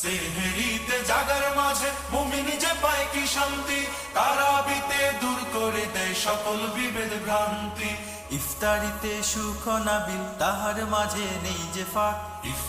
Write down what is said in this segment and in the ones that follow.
সেহেরিতে জাগার মাঝে মুমিন যে পায় কি শান্তি তারাবিতে দূর করে দেয় সকল বিভেদ ভ্রান্তি। ইফতারিতে সুখ নাবিল তাহার মাঝে নেই যে ফাঁক।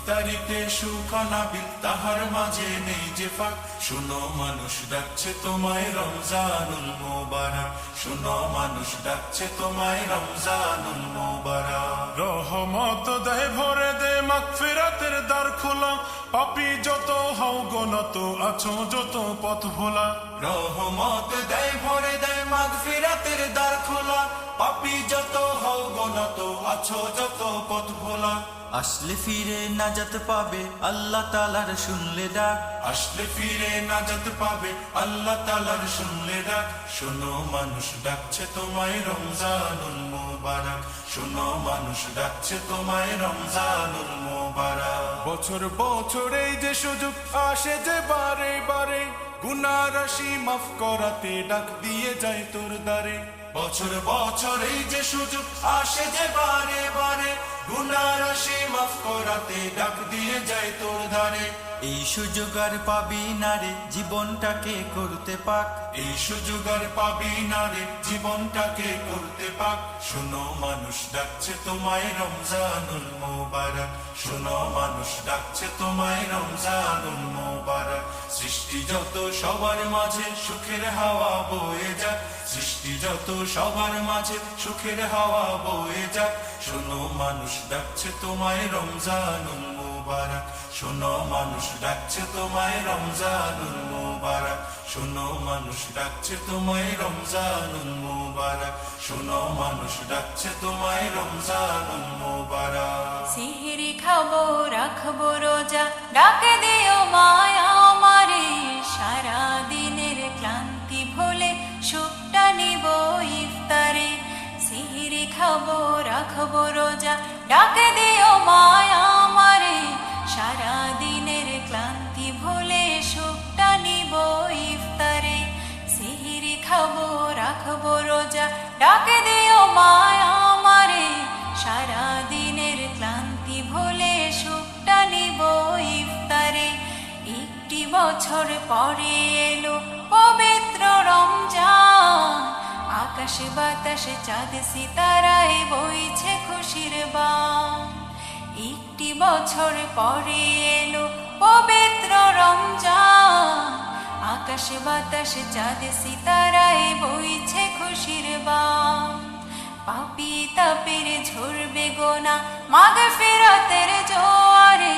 ইফতারিতে সুখানাবিল তাহার মাঝে নেই যে ফাঁক। শুনো মানুষ ডাকছে তোমায় রমজানুল মোবারক। শুনো মানুষ ডাকছে তোমায় রমজানুল মোবারক। রহমত দেয় ভরে দে মাগফিরাতের দ্বার খোলা। পাপি যত হও গনত আছো যত পথ ভোলা। রহমত দেয় ভরে দেয় মাগফিরাতের দ্বার খোলা। পাপি যত হও গনত আছো যত পথ ভোলা। আসলে ফিরে নাজাত পাবে, আল্লাহ তালার শুনলে ডাক। আসলে ফিরে নাজাত পাবে, আল্লাহ তালার শুনলে ডাক। শোনো, মানুষ ডাকছে তোমায় রমজানুল শোনো, মানুষ ডাকছে তোমায় রমজানুল বছর বছর যে সুযোগ আসে যে বারে বারে গুনা রাশি মাফ করাতে ডাক দিয়ে যায় তোর দ্বারে। বছর বছর এই যে সুযোগ আসে যে বারে করাতে ডাক দিয়ে যায় তোর ধারে। এই সুযোগ পাবি না জীবনটাকে করতে পাক। এই সুযোগ আর পাবি না রে, জীবনটাকে করতে পাক। শোনো, মানুষ ডাকছে তোমায় রমজানুল মোবারক। শোনো, মানুষ ডাকছে তোমায় রমজানুল মোবারক। সৃষ্টি যত সবার মাঝে সুখের হাওয়া বয়ে যাক। সৃষ্টি যত সবার মাঝে সুখের হাওয়া বয়ে যাক। শোনো, মানুষ ডাকছে তোমায় রমজান মোবারক। শোনো, মানুষ ডাকছে তোমায় রমজানুল মোবারক। শোনো, মানুষ ডাকছে তোমায় রমজান মোবারক। শোনো, মানুষ ডাকছে তোমায় রমজানুল মোবারক। সিহিরি খাব, রাখব রোজা। ডাকে দিও মায়া সারা দিনের ক্লান্তি ভুলে সুখটা নিব ইফতারে। সিহিরি খাব, রাখব রোজা, ডাকে দিও মায়া আমারে। সারা দিনের ক্লান্তি ভুলে নিব ইফতারে। খাব, রাখব রোজা, ডাকে দিও মায়া আমারে। সারা দিনের ক্লান্তি ভুলে একটি বছর পরে এলো পবিত্র রমজান। আকাশে বাতাসে চাঁদ সিতারায় বইছে খুশির বান। একটি বছর পরে এলো পবিত্র রমজান। আকাশে বাতাসে চাঁদ সিতারায় বইছে খুশির বান। পাপি তাপের ঝরবে গোনা মাগ ফেরাতের জোয়ারে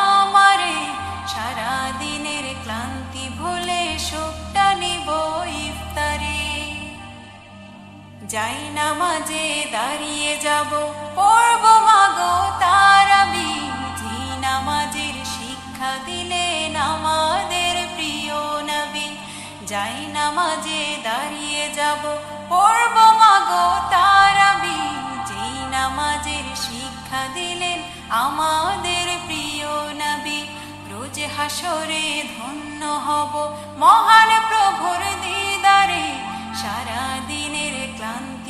যাই নামাজে দাঁড়িয়ে যাব, পড়ব মাগো নামাজের শিক্ষা দিলেন আমাদের প্রিয় নবী, যাই নামাজে দাঁড়িয়ে যাব, পড়ব মাগো তারাবি জি নামাজের শিক্ষা দিলেন আমাদের প্রিয় নবী, রোজ হাসরে ধন্য হব মহান প্রভুর দিদারে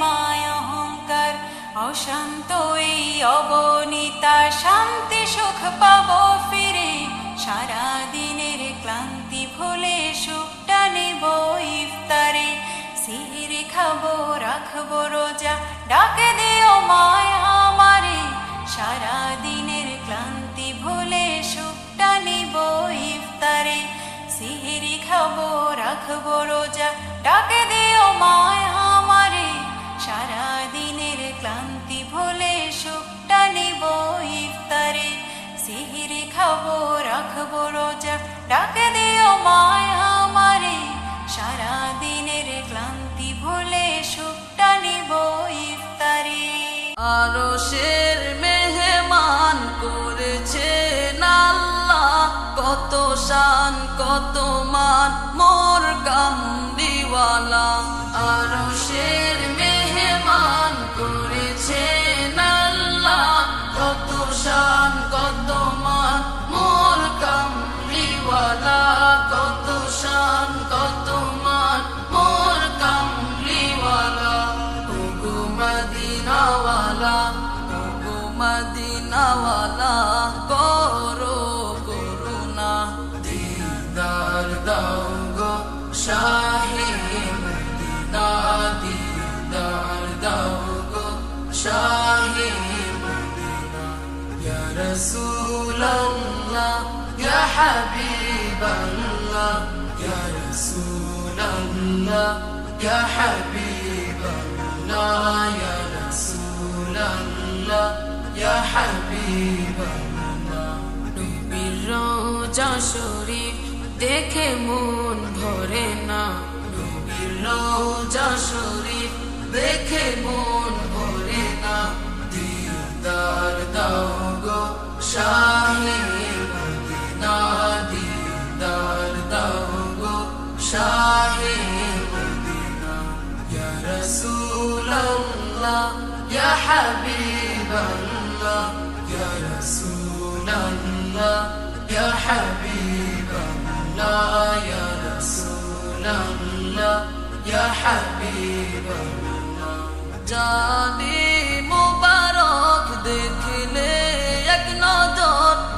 মায় অশান্ত এই অবনীতা, শান্তি সুখ পাবো ফিরে। সারা দিনের ক্লান্তি ভুলে সুখটা নেব ইফতারে। সিহিরি খাব, রাখব রোজা, ডাকে দিও মায় আমারে। সারা দিনের ক্লান্তি ভুলে সুখটা নিব ইফতারে। সিহিরি খাব, রাখব রোজা, ডাকে দিও মায় খাব রাখব রোজা। ডাকে দিও মায় আমারে সারা দিনের ক্লান্তি ভুলে সুখটা নিব ইফতারে। আরশের মেহমান করেছেন আল্লাহ, কত শান, কত মান, মোর কামদিওয়ালা আরশের মেহমান মদিনাওয়ালা করো করুণা দিদার দাও গো শাহে মদিনা দিদার দাও গো শাহে মদিনা ইয়া রাসূলাল্লাহ ইয়া হাবিবাল্লাহ ইয়া রাসূলাল্লাহ ইয়া হাবিবাল্লাহ ইয়া রাসূলাল্লাহ ইয়া দেখে মন ভরে না নবীর দেখে মন ভরে না দিদার দাও গো শাহে দিদার দাও গো ইয়া রাসূলাল্লাহ হাবিবাল্লাহ ইয়া রাসূলাল্লাহ ইয়া হাবিবাল্লাহ ইয়া রাসূলাল্লাহ ইয়া হাবিবাল্লাহ জানি মুবারক দেখলে এক নজর নূরেতে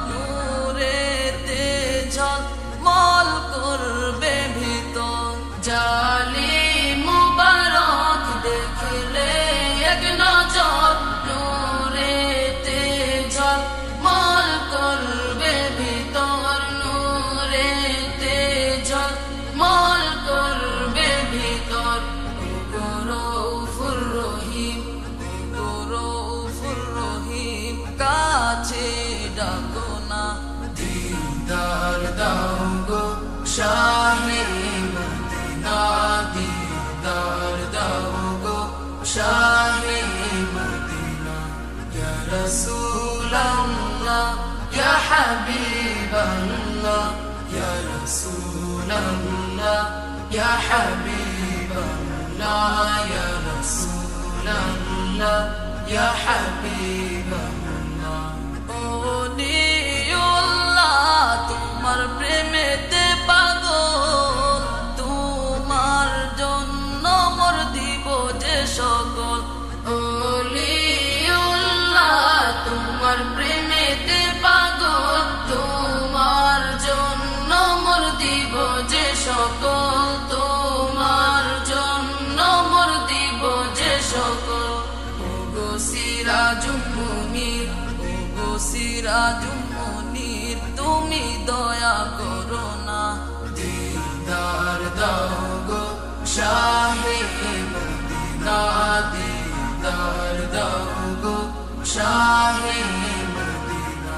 গো শাহে মদিনা দিদার দাও গো শাহে মদিনা ইয়া রাসূলাল্লাহ ইয়া হাবিবাল্লাহ ইয়া রাসূলাল্লাহ ইয়া হাবিবাল্লাহ ইয়া রাসূলাল্লাহ ইয়া হাবিবাল্লাহ দিব যে সকল তোমার জন্য মোর দিব যে সকল ওগো সিরাজুম মুনির ওগো সিরাজুম তুমি দয়া করো না। দিদার দাও গো শাহে মদিনা, দিদার দাও গো শাহে মদিনা।